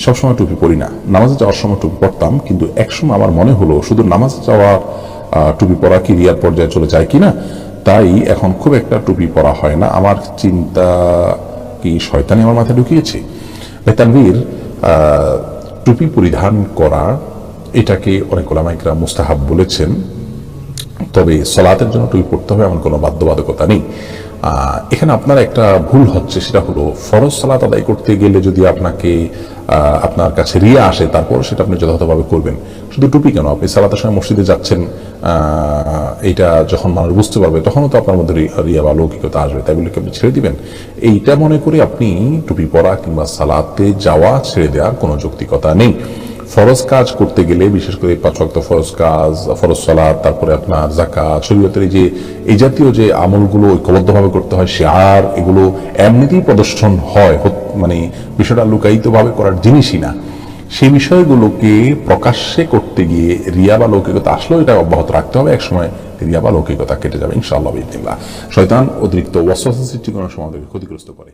সবসময় টুপি পরি না। নামাজে যাওয়ার সময় টুপি পরতাম কিন্তু একসময় আমার মনে হলো শুধু নামাজে যাওয়া আহ, টুপি পরা কি রিয়ার পর্যায়ে চলে যায় কিনা? তাই এখন খুব একটা টুপি পরা হয় না। আমার চিন্তা কি শয়তানি আমার মাথায় ঢুকিয়েছে? ভাই তানভীর টুপি পরিধান করা এটাকে অনেক ওলামাইকরা মুস্তাহাব বলেছেন। তবে সলাতের জন্য টুপি পড়তে হবে, এমন কোনো বাধ্যবাধকতা নেই। এখানে আপনার একটা ভুল হচ্ছে, সেটা হলো ফরজ সালাত আদায় করতে গেলে যদি আপনাকে আপনার কাছে রিয়া আসে তারপর সেটা আপনি যথাযথভাবে করবেন। শুধু টুপি কেন, আপনি সালাতের সময় মসজিদে যাচ্ছেন এইটা যখন মানুষ বুঝতে পারবে, তখনও তো আপনার মধ্যে রিয়া বা লৌকিকতা আসবে। তাই বলে কি আপনি ছেড়ে দিবেন? এইটা মনে করে আপনি টুপি পরা কিংবা সালাতে যাওয়া ছেড়ে দেওয়ার কোনো যৌক্তিকতা নেই। ফরজ কাজ করতে গেলে, বিশেষ করে পাঁচ ওয়াক্ত ফরজ কাজ, ফরজ সালাদ তারপরে আপনার জাকাত শরীয়তের যে, এই জাতীয় যে আমলগুলো ঐক্যবদ্ধভাবে করতে হয়, শেয়ার, এগুলো এমনিতেই প্রদর্শন হয় মানে বিষয়টা লুকায়িতভাবে করার জিনিসই না। সেই বিষয়গুলোকে প্রকাশ্যে করতে গিয়ে রিয়া বা লৌকিকতা আসলেও এটা অব্যাহত রাখতে হবে, একসময় রিয়া বা লৌকিকতা কেটে যাবে, ইনশাআল্লাহ শয়তান অতিরিক্ত ওয়াসওয়াসা সৃষ্টি করার সময় ক্ষতিগ্রস্ত করে।